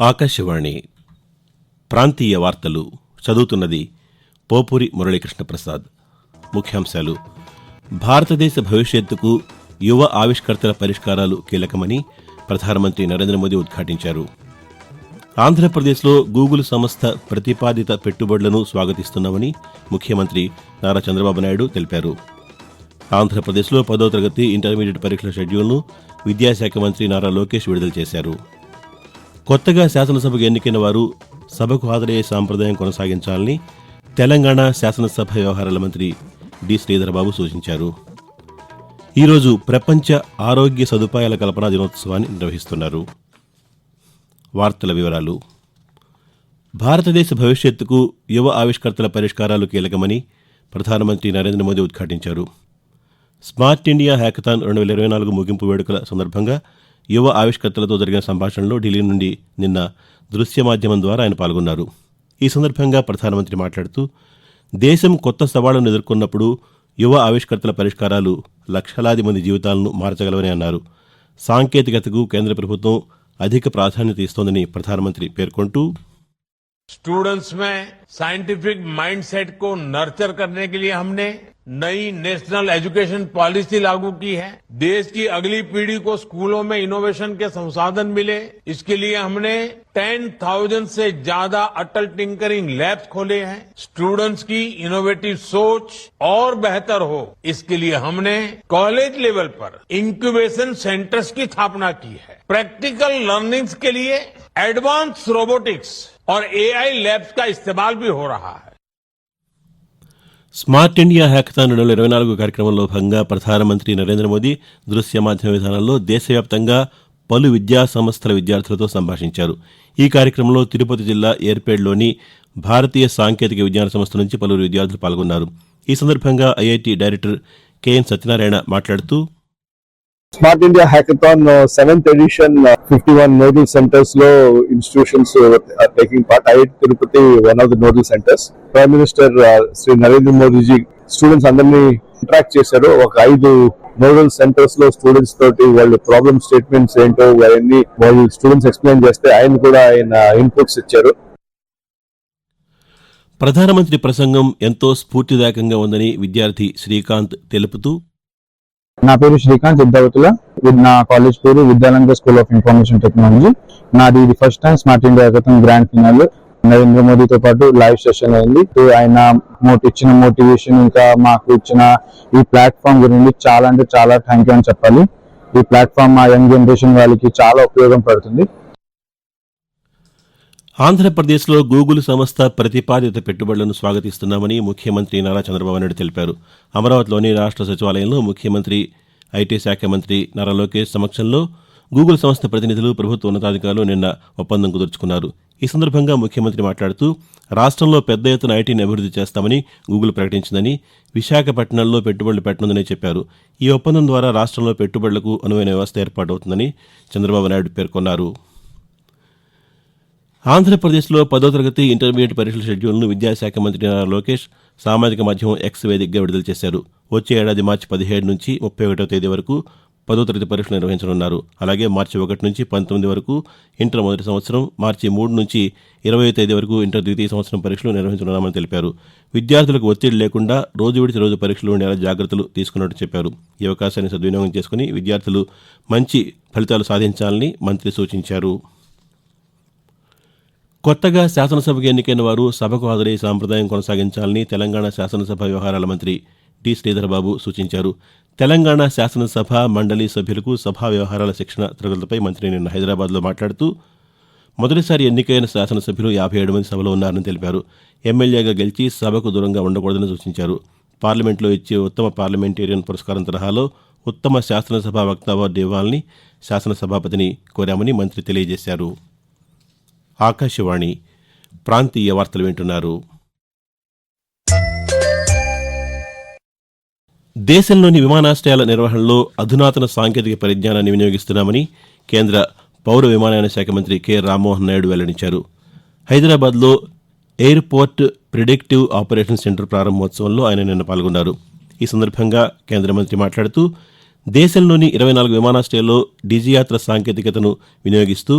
ఆకాశవాణి ప్రాంతీయ వార్తలు చదువుతున్నది పోపూరి మురళీకృష్ణ ప్రసాద్ ముఖ్యాంశాలు భారతదేశ భవిష్యత్తుకు యువ ఆవిష్కర్తల పరిష్కారాలు కీలకమని ప్రధానమంత్రి నరేంద్ర మోదీ ఉద్ఘాటించారు. ఆంధ్రప్రదేశ్లో గూగుల్ సంస్థ ప్రతిపాదిత పెట్టుబడులను స్వాగతిస్తున్నామని ముఖ్యమంత్రి నారా చంద్రబాబు నాయుడు తెలిపారు. ఆంధ్రప్రదేశ్లో పదో తరగతి ఇంటర్మీడియట్ పరీక్షల షెడ్యూల్ను విద్యాశాఖ మంత్రి నారా లోకేష్ విడుదల చేశారు. కొత్తగా శాసనసభకు ఎన్నికైన వారు సభకు హాజరయ్యే సాంప్రదాయం కొనసాగించాలని తెలంగాణ శాసనసభ వ్యవహారాల మంత్రి డి శ్రీధరబాబు సూచించారు. ఈరోజు ప్రపంచ ఆరోగ్య సదుపాయాల కల్పనా దినోత్సవాన్ని నిర్వహిస్తున్నారు. వార్తల వివరాలు. భారతదేశ భవిష్యత్తుకు యువ ఆవిష్కర్తల పరిష్కారాలు కీలకమని ప్రధానమంత్రి నరేంద్ర మోదీ ఉద్ఘాటించారు. స్మార్ట్ ఇండియా హ్యాకథాన్ రెండు వేల ఇరవై నాలుగు ముగింపు వేడుకల సందర్భంగా యువ ఆవిష్కర్తలతో జరిగిన సంభాషణలో ఢిల్లీ నుండి నిన్న దృశ్య మాధ్యమం ద్వారా ఆయన పాల్గొన్నారు ఈ సందర్భంగా ప్రధానమంత్రి మాట్లాడుతూ దేశం కొత్త సవాళ్లను ఎదుర్కొన్నప్పుడు యువ ఆవిష్కర్తల పరిష్కారాలు లక్షలాది మంది జీవితాలను మార్చగలవని అన్నారు సాంకేతికతకు కేంద్ర ప్రభుత్వం అధిక ప్రాధాన్యత ఇస్తోందని ప్రధానమంత్రి పేర్కొంటూ स्टूडेंट्स में साइंटिफिक माइंडसेट को नर्चर करने के लिए हमने नई नेशनल एजुकेशन पॉलिसी लागू की है। देश की अगली पीढ़ी को स्कूलों में इनोवेशन के संसाधन मिले। इसके लिए हमने 10,000 से ज़्यादा अटल टिंकरिंग लैब्स खोले हैं। स्टूडेंट्स की इनोवेटिव सोच और बेहतर हो। इसके लिए हमने कॉलेज लेवल पर इंक्यूबेशन सेंटर्स की स्थापना की है। प्रैक्टिकल लर्निंग्स के लिए एडवांस रोबोटिक्स और एआई लैब्स का इस्तेमाल भी हो रहा है। స్మార్ట్ ఇండియా హ్యాకథాన్ రెండు వేల ఇరవై నాలుగు కార్యక్రమంలో భాగంగా ప్రధానమంత్రి నరేంద్ర మోదీ దృశ్య మాధ్యమ విధానంలో దేశవ్యాప్తంగా పలు విద్యా సంస్థల విద్యార్థులతో సంభాషించారు. ఈ కార్యక్రమంలో తిరుపతి జిల్లా ఏర్పేడ్లోని భారతీయ సాంకేతిక విజ్ఞాన సంస్థ నుంచి పలువురు విద్యార్థులు పాల్గొన్నారు. ఈ సందర్భంగా ఐఐటి డైరెక్టర్ కెఎన్ సత్యనారాయణ మాట్లాడుతూ Smart India Hackathon seventh edition fifty one nodal సెంటర్స్లో institutions taking part IIT Tirupati one of the nodal centres prime minister Shri Narendra Modiji students అందరినీ ఇంట్రాక్ట్ చేశారు. ఒక ఐదు నోడల్ సెంటర్స్లో స్టూడెంట్స్ తోటి వాళ్ళ ప్రాబ్లమ్ స్టేట్మెంట్స్ ఏంటో అవన్నీ వాళ్ళు స్టూడెంట్స్ ఎక్స్ప్లెయిన్ చేస్తే ఆయన కూడా ఆయన ఇన్పుట్స్ ఇచ్చారు. ప్రధానమంత్రి ప్రసంగం ఎంతో స్ఫూర్తిదాయకంగా ఉందని విద్యార్థి శ్రీకాంత్ తెలుపుతూ నా పేరు శ్రీకాంత్ విద్యావతుల నా కాలేజ్ పేరు Vidyalanka school of information technology నాది ఇది ఫస్ట్ టైం స్మార్ట్ ఇండియా గతం గ్రాండ్ ఫినాల్ నరేంద్ర మోదీతో పాటు లైవ్ సెషన్ అయింది. ఆయన ఇచ్చిన మోటివేషన్ ఇంకా మాకు ఇచ్చిన ఈ ప్లాట్ఫామ్ గురించి చాలా అంటే చాలా థ్యాంక్ యూ అని చెప్పాలి. ఈ ప్లాట్ఫామ్ మా యంగ్ జనరేషన్ వాళ్ళకి చాలా ఉపయోగం పడుతుంది. ఆంధ్రప్రదేశ్లో గూగుల్ సంస్థ ప్రతిపాదిత పెట్టుబడులను స్వాగతిస్తున్నామని ముఖ్యమంత్రి నారా చంద్రబాబు నాయుడు తెలిపారు. అమరావతిలోని రాష్ట్ర సచివాలయంలో ముఖ్యమంత్రి ఐటీ శాఖ మంత్రి నారా లోకేష్ సమక్షంలో గూగుల్ సంస్థ ప్రతినిధులు ప్రభుత్వ ఉన్నతాధికారులు నిన్న ఒప్పందం కుదుర్చుకున్నారు. ఈ సందర్భంగా ముఖ్యమంత్రి మాట్లాడుతూ రాష్ట్రంలో పెద్ద ఎత్తున ఐటీని అభివృద్ధి చేస్తామని గూగుల్ ప్రకటించిందని విశాఖపట్నంలో పెట్టుబడులు పెట్టనుందని చెప్పారు. ఈ ఒప్పందం ద్వారా రాష్ట్రంలో పెట్టుబడులకు అనువైన వ్యవస్థ ఏర్పాటవుతుందని చంద్రబాబు నాయుడు పేర్కొన్నారు. ఆంధ్రప్రదేశ్లో పదో తరగతి ఇంటర్మీడియట్ పరీక్షల షెడ్యూల్ను విద్యాశాఖ మంత్రి నారా లోకేష్ సామాజిక మాధ్యమం ఎక్స్ వేదికగా విడుదల చేశారు. వచ్చే ఏడాది మార్చి పదిహేడు నుంచి ముప్పై ఒకటో తేదీ వరకు పదో తరగతి పరీక్షలు నిర్వహించనున్నారు. అలాగే మార్చి ఒకటి నుంచి పంతొమ్మిది వరకు ఇంటర్ మొదటి సంవత్సరం మార్చి మూడు నుంచి ఇరవై తేదీ వరకు ఇంటర్ ద్వితీయ సంవత్సరం పరీక్షలు నిర్వహించనున్నామని తెలిపారు. విద్యార్థులకు ఒత్తిడి లేకుండా రోజు విడిచి రోజు పరీక్షలు ఉండేలా జాగ్రత్తలు తీసుకున్నట్టు చెప్పారు. ఈ అవకాశాన్ని సద్వినియోగం చేసుకుని విద్యార్థులు మంచి ఫలితాలు సాధించాలని మంత్రి సూచించారు. కొత్తగా శాసనసభకు ఎన్నికైన వారు సభకు హాజరై సాంప్రదాయం కొనసాగించాలని తెలంగాణ శాసనసభ వ్యవహారాల మంత్రి టి శ్రీధరబాబు సూచించారు. తెలంగాణ శాసనసభ మండలి సభ్యులకు సభా వ్యవహారాల శిక్షణ తరగతులపై మంత్రి నిన్న హైదరాబాద్లో మాట్లాడుతూ మొదటిసారి ఎన్నికైన శాసనసభ్యులు యాభై ఏడు మంది సభలో ఉన్నారని తెలిపారు. ఎమ్మెల్యేగా గెలిచి సభకు దూరంగా ఉండకూడదని సూచించారు. పార్లమెంట్లో ఇచ్చే ఉత్తమ పార్లమెంటేరియన్ పురస్కారం తరహాలో ఉత్తమ శాసనసభ వక్త అవార్డు ఇవ్వాలని శాసనసభాపతిని కోరామని మంత్రి తెలియజేశారు. ఆకాశవాణి ప్రాంతీయ వార్తలు వింటున్నారు. దేశంలోని విమానాశ్రయాల నిర్వహణలో అధునాతన సాంకేతిక పరిజ్ఞానాన్ని వినియోగిస్తున్నామని కేంద్ర పౌర విమానయాన శాఖ మంత్రి కె. రామ్మోహన్ నాయుడు వెల్లడించారు. హైదరాబాద్లో ఎయిర్పోర్ట్ ప్రిడిక్టివ్ ఆపరేషన్ సెంటర్ ప్రారంభోత్సవంలో ఆయన నిన్న పాల్గొన్నారు. ఈ సందర్భంగా కేంద్ర మంత్రి మాట్లాడుతూ దేశంలోని ఇరవై నాలుగు విమానాశ్రయాల్లో డిజియాత్ర సాంకేతికతను వినియోగిస్తూ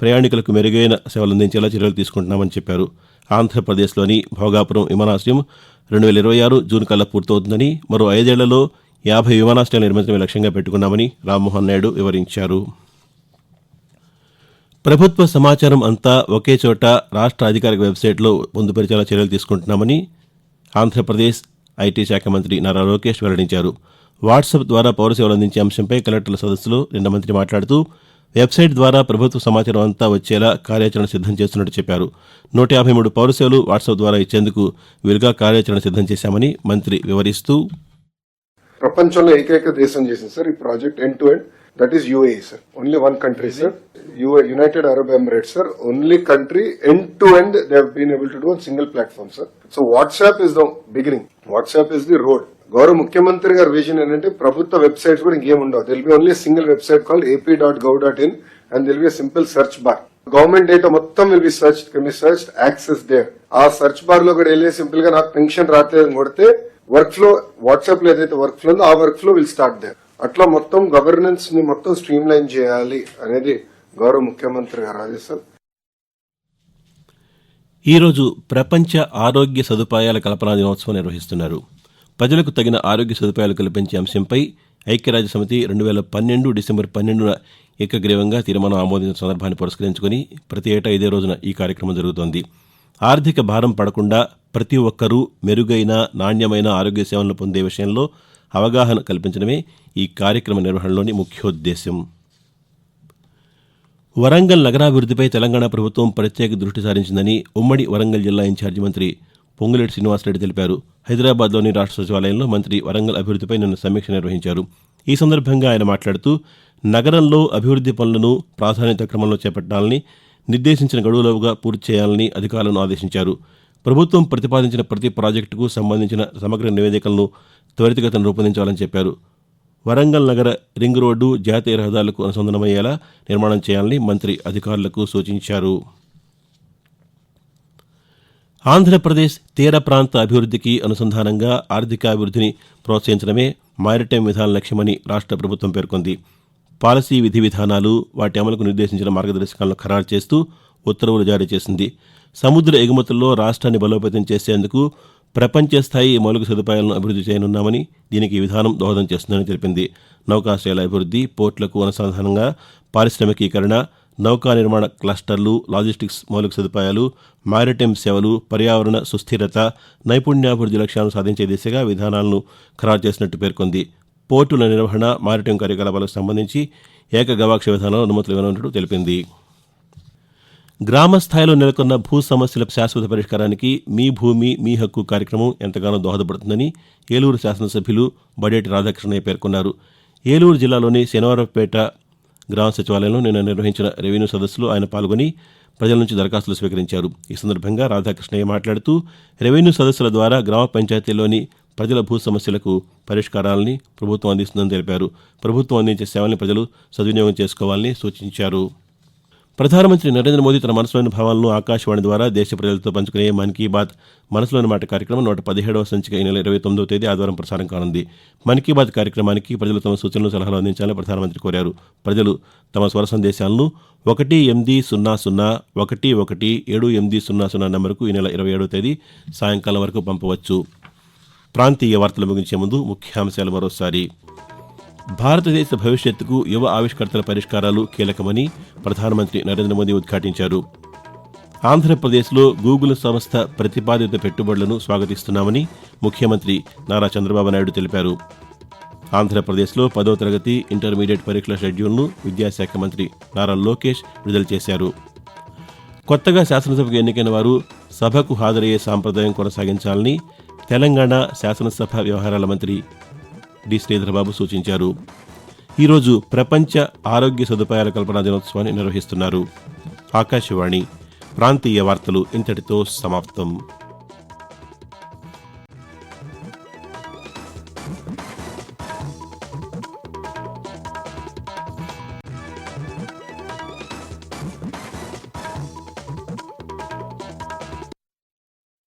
ప్రయాణికులకు మెరుగైన సేవలు అందించేలా చర్యలు తీసుకుంటున్నామని చెప్పారు. ఆంధ్రప్రదేశ్లోని భోగాపురం విమానాశ్రయం రెండు వేల ఇరవై ఆరు జూన్ కల్లా పూర్తవుతుందని మరో ఐదేళ్ళలో యాభై విమానాశ్రయాలు నిర్మించడమే లక్ష్యంగా పెట్టుకున్నామని రామ్మోహన్ నాయుడు వివరించారు. ప్రభుత్వ సమాచారం అంతా ఒకే చోట రాష్ట్ర అధికారిక వెబ్సైట్లో పొందుపరిచేలా చర్యలు తీసుకుంటున్నామని ఆంధ్రప్రదేశ్ ఐటీ శాఖ మంత్రి నారా లోకేష్ వెల్లడించారు. వాట్సాప్ ద్వారా పౌర సేవలు అందించే అంశంపై కలెక్టర్ల సదస్సులో నిన్న మంత్రి మాట్లాడుతూ వెబ్సైట్ ద్వారా ప్రభుత్వ సమాచారం అంతా వచ్చేలా కార్యాచరణ సిద్ధం చేస్తున్నట్టు చెప్పారు. నూట యాభై మూడు పౌరసేవలు వాట్సాప్ ద్వారా ఇచ్చేందుకు వీలుగా కార్యాచరణ సిద్ధం చేశామని మంత్రి వివరిస్తూ ప్రపంచంలో ఏకైక దేశం చేసింది సార్ ఈ project end to end that is UAE sir only one country sir UAE United Arab Emirates sir only country end to end they been able to do single platform sir so WhatsApp is the beginning WhatsApp is the road గౌరవ ముఖ్యమంత్రి గారి vision ఏంటంటే ప్రభుత్వ websites కూడా ఇంకేం ఉండవు. Will be only single website call AP dot gov dot in and will be simple search bar government data మొత్తం will be search be search access there ఆ సర్చ్ బార్లో కూడా వెళ్ళి సింపుల్గా నాకు పెన్షన్ రావట్లేదు కొడితే వర్క్ ఫ్లో వాట్సాప్లో ఏదైతే వర్క్ ఫ్లో ఉందో ఆ work flow will start there అట్లా మొత్తం గవర్నెన్స్ని మొత్తం స్ట్రీమ్ లైన్ చేయాలి అనేది గౌరవ ముఖ్యమంత్రి గారు ఆదేశాలు. ఈరోజు ప్రపంచ ఆరోగ్య సదుపాయాల కల్పనా దినోత్సవం నిర్వహిస్తున్నారు. ప్రజలకు తగిన ఆరోగ్య సదుపాయాలు కల్పించే అంశంపై ఐక్యరాజ్యసమితి రెండు వేల పన్నెండు డిసెంబర్ పన్నెండున ఏకగ్రీవంగా తీర్మానం ఆమోదించిన సందర్భాన్ని పురస్కరించుకుని ప్రతి ఏటా ఇదే రోజున ఈ కార్యక్రమం జరుగుతోంది. ఆర్థిక భారం పడకుండా ప్రతి ఒక్కరూ మెరుగైన నాణ్యమైన ఆరోగ్య సేవలను పొందే విషయంలో అవగాహన కల్పించడమే ఈ కార్యక్రమ నిర్వహణలోని ముఖ్యోద్దేశం. వరంగల్ నగరాభివృద్ధిపై తెలంగాణ ప్రభుత్వం ప్రత్యేక దృష్టి సారించిందని ఉమ్మడి వరంగల్ జిల్లా ఇన్ఛార్జి మంత్రి పొంగులేటి శ్రీనివాసరెడ్డి తెలిపారు. హైదరాబాద్లోని రాష్ట్ర సచివాలయంలో మంత్రి వరంగల్ అభివృద్ధిపై నిన్న సమీక్ష నిర్వహించారు. ఈ సందర్భంగా ఆయన మాట్లాడుతూ నగరంలో అభివృద్ధి పనులను ప్రాధాన్యత క్రమంలో చేపట్టాలని నిర్దేశించిన గడువులోగా పూర్తి చేయాలని అధికారులను ఆదేశించారు. ప్రభుత్వం ప్రతిపాదించిన ప్రతి ప్రాజెక్టుకు సంబంధించిన సమగ్ర నివేదికలను త్వరితగతిన రూపొందించాలని చెప్పారు. వరంగల్ నగర రింగ్ రోడ్డు జాతీయ రహదారులకు అనుసంధానమయ్యేలా నిర్మాణం చేయాలని మంత్రి అధికారులకు సూచించారు. ఆంధ్రప్రదేశ్ తీర ప్రాంత అభివృద్ధికి అనుసంధానంగా ఆర్థికాభివృద్ధిని ప్రోత్సహించడమే మారిటైమ్ విధాన లక్ష్యమని రాష్ట్ర ప్రభుత్వం పేర్కొంది. పాలసీ విధి విధానాలు వాటి అమలుకు నిర్దేశించిన మార్గదర్శకాలను ఖరారు చేస్తూ ఉత్తర్వులు జారీ చేసింది. సముద్ర ఎగుమతుల్లో రాష్ట్రాన్ని బలోపేతం చేసేందుకు ప్రపంచ స్థాయి మౌలిక సదుపాయాలను అభివృద్ధి చేయనున్నామని దీనికి ఈ విధానం దోహదం చేస్తుందని తెలిపింది. నౌకాశ్రయాల అభివృద్ధి పోర్టులకు అనుసంధానంగా పారిశ్రామికీకరణ నౌకా నిర్మాణ క్లస్టర్లు లాజిస్టిక్స్ మౌలిక సదుపాయాలు మారిటైమ్ సేవలు పర్యావరణ సుస్థిరత నైపుణ్యాభివృద్ధి లక్ష్యాలను సాధించే దిశగా విధానాలను ఖరారు చేసినట్టు పేర్కొంది. పోర్టుల నిర్వహణ మారిటైమ్ కార్యకలాపాలకు సంబంధించి ఏక గవాక్ష విధానంలో అనుమతులు ఇవ్వనున్నట్టు తెలిపింది. గ్రామ స్థాయిలో నెలకొన్న భూ సమస్యల శాశ్వత పరిష్కారానికి మీ భూమి మీ హక్కు కార్యక్రమం ఎంతగానో దోహదపడుతుందని ఏలూరు శాసనసభ్యులు బడేటి రాధాకృష్ణయ్య పేర్కొన్నారు. ఏలూరు జిల్లాలోని శనివారపేట గ్రామ సచివాలయంలో నిన్న నిర్వహించిన రెవెన్యూ సదస్సులో ఆయన పాల్గొని ప్రజల నుంచి దరఖాస్తులు స్వీకరించారు. ఈ సందర్భంగా రాధాకృష్ణయ్య మాట్లాడుతూ రెవెన్యూ సదస్సుల ద్వారా గ్రామ పంచాయతీల్లోని ప్రజల భూ సమస్యలకు పరిష్కారాలని ప్రభుత్వం అందిస్తుందని తెలిపారు. ప్రభుత్వం అందించే సేవల్ని ప్రజలు సద్వినియోగం చేసుకోవాలని సూచించారు. ప్రధానమంత్రి నరేంద్ర మోదీ తన మనసులోని భావాలను ఆకాశవాణి ద్వారా దేశ ప్రజలతో పంచుకునే మన్ కీ బాత్ మనసులోని మాట కార్యక్రమం నూట పదిహేడవ సంచిక ఈ నెల ఇరవై తొమ్మిదవ తేదీ ఆదివారం ప్రసారం కానుంది. మన్ కీ బాత్ కార్యక్రమానికి ప్రజలు తమ సూచనలు సలహాలు అందించాలని ప్రధానమంత్రి కోరారు. ప్రజలు తమ స్వర సందేశాలను ఒకటి ఎనిమిది సున్నా సున్నా ఒకటి ఒకటి ఏడు ఎనిమిది సున్నా సున్నా నెంబర్కు ఈ నెల ఇరవై ఏడవ తేదీ సాయంకాలం వరకు పంపవచ్చు. ప్రాంతీయ వార్తలు ముగించే ముందు ముఖ్యాంశాలు మరోసారి. భారతదేశ భవిష్యత్తుకు యువ ఆవిష్కర్తల పరిష్కారాలు కీలకమని ప్రధానమంత్రి నరేంద్ర మోదీ ఉద్ఘాటించారు. ఆంధ్రప్రదేశ్లో గూగుల్ సంస్థ ప్రతిపాదిత పెట్టుబడులను స్వాగతిస్తున్నామని ముఖ్యమంత్రి నారా చంద్రబాబు నాయుడు తెలిపారు. ఆంధ్రప్రదేశ్లో పదో తరగతి ఇంటర్మీడియట్ పరీక్షల షెడ్యూల్ను విద్యాశాఖ మంత్రి నారా లోకేష్ విడుదల చేశారు. కొత్తగా శాసనసభకు ఎన్నికైన వారు సభకు హాజరయ్యే సాంప్రదాయం కొనసాగించాలని తెలంగాణ శాసనసభ వ్యవహారాల మంత్రి డి. శ్రీధరబాబు సూచించారు. ఈరోజు ప్రపంచ ఆరోగ్య సదుపాయాల కల్పన దినోత్సవాన్ని నిర్వహిస్తున్నారు. ఆకాశవాణి ప్రాంతీయ వార్తలు ఇంతటితో సమాప్తం.